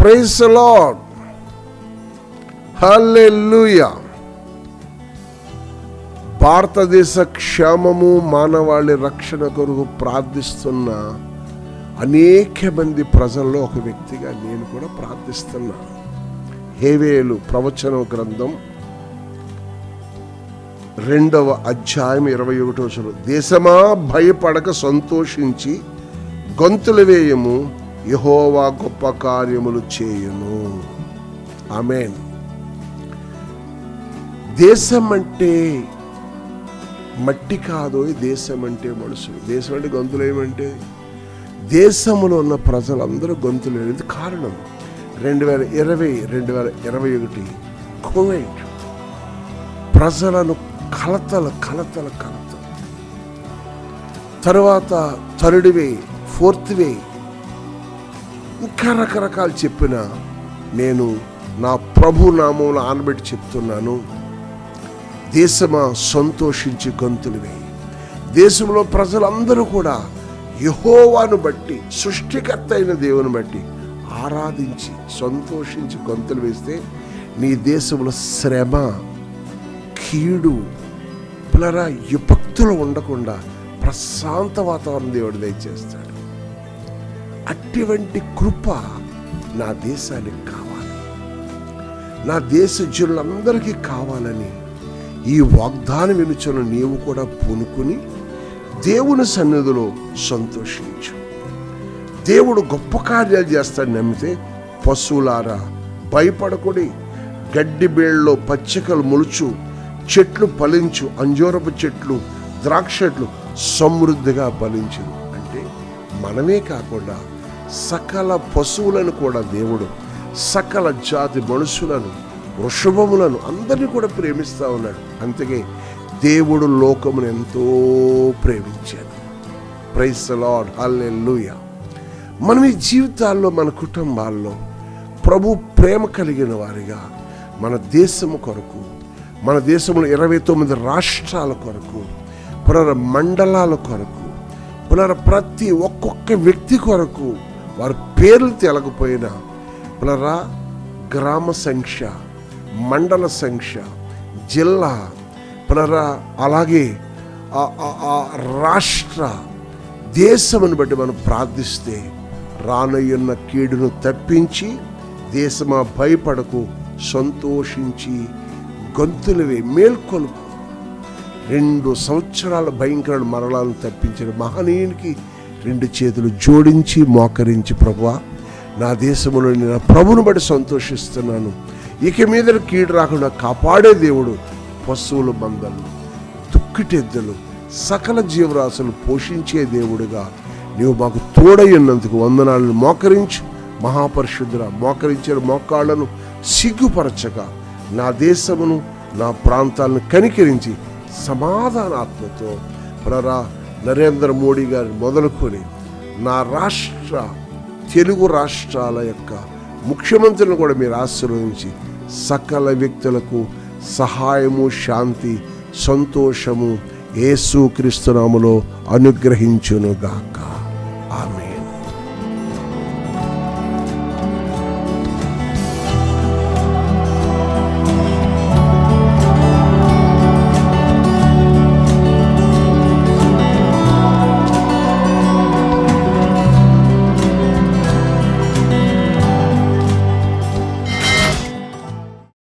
Praise lord hallelujah భారతదేశ క్షేమము మానవాళి రక్షణ కొరకు ప్రార్థిస్తున్న అనేక మంది ప్రజల్లో ఒక వ్యక్తిగా నేను కూడా ప్రార్థిస్తున్నా. హేవేలు ప్రవచన గ్రంథం రెండవ అధ్యాయం ఇరవై ఒకటో చదువు దేశమా భయపడక సంతోషించి గొంతులు వేయము యహోవా గొప్ప కార్యములు చేయును. ఆమెన్. దేశం అంటే మట్టి కాదు దేశం అంటే మనుషులు. దేశం అంటే గొంతులు ఏమంటే? దేశంలో ఉన్న ప్రజలందరూ గొంతులు అనేది కారణం రెండు వేల ఇరవై రెండు వేల ఇరవై ఒకటి కోవిడ్ ప్రజలను కలతల కలతల కలతలు. తర్వాత థర్డ్ వే ఫోర్త్ వే ఇంకా రకరకాలు చెప్పిన నేను నా ప్రభు నామంలో ఆనబెట్టి చెప్తున్నాను. దేశమా సంతోషించి గొంతులు దేశంలో ప్రజలందరూ కూడా యహోవాను బట్టి సృష్టికర్త అయిన దేవుని బట్టి ఆరాధించి సంతోషించి గొంతులు వేస్తే నీ దేశంలో శ్రమ కీడు పిల్లరా విపక్తులు ఉండకుండా ప్రశాంత వాతావరణం దేవుడు దయచేస్తాడు. అటువంటి కృప నా దేశానికి కావాలి. నా దేశ జనులందరికీ కావాలని ఈ వాగ్దానం వినుచున్న నీవు కూడా పూనుకుని దేవుని సన్నిధిలో సంతోషించు. దేవుడు గొప్ప కార్యాలు చేస్తాడు నమ్మితే పశువులారా భయపడకుడి. గడ్డి బేళ్ళలో పచ్చికలు మొలుచు చెట్లు ఫలించు అంజూరపు చెట్లు ద్రాక్ష చెట్లు సమృద్ధిగా ఫలించు. అంటే మనమే కాకుండా సకల పశువులను కూడా దేవుడు సకల జాతి మనుషులను వృషభములను అందరినీ కూడా ప్రేమిస్తూ ఉన్నాడు. అందుకే దేవుడు లోకమును ఎంతో ప్రేమించాడు. ప్రైస్ లాడ్ హల్లే లూయ మనం ఈ జీవితాల్లో మన కుటుంబాల్లో ప్రభు ప్రేమ కలిగిన వారిగా మన దేశము కొరకు మన దేశంలో ఇరవై తొమ్మిది రాష్ట్రాల కొరకు పునర మండలాల కొరకు పునర ప్రతి ఒక్కొక్క వ్యక్తి కొరకు వారి పేర్లు తెలకపోయినా పునరా గ్రామ సంఖ్య మండల సంఖ్య జిల్లా పునరా అలాగే ఆ- ఆ- రాష్ట్ర దేశమును బట్టి మనం ప్రార్థిస్తే రానయ్యున్న కీడును తప్పించి దేశమా భయపడకు సంతోషించి గొంతులవే మేల్కొలుపు. రెండు సంవత్సరాల భయంకర మరణాలను తప్పించిన మహనీయునికి రెండు చేతులు జోడించి మోకరించి ప్రభువా నా దేశంలో నేను నా బట్టి సంతోషిస్తున్నాను. ఇక మీద కీడు రాకుండా కాపాడే దేవుడు పశువుల మందలు తుక్కిటెద్దులు సకల జీవరాశులు పోషించే దేవుడిగా. నీవు మాకు తోడయ్యున్నందుకు వందనాలను మోకరించి మహాపరిశుద్ధుల మోకరించిన మోకాళ్ళను సిగ్గుపరచగా నా దేశమును నా ప్రాంతాలను కనికరించి సమాధానాత్మతో ప్రరా నరేంద్ర మోడీ గారిని మొదలుకొని నా రాష్ట్ర తెలుగు రాష్ట్రాల యొక్క ముఖ్యమంత్రులను కూడా మీరు ఆశీర్వదించి సకల వ్యక్తులకు సహాయము శాంతి సంతోషము ఏసుక్రీస్తునాములో అనుగ్రహించునుగాక. ఆమె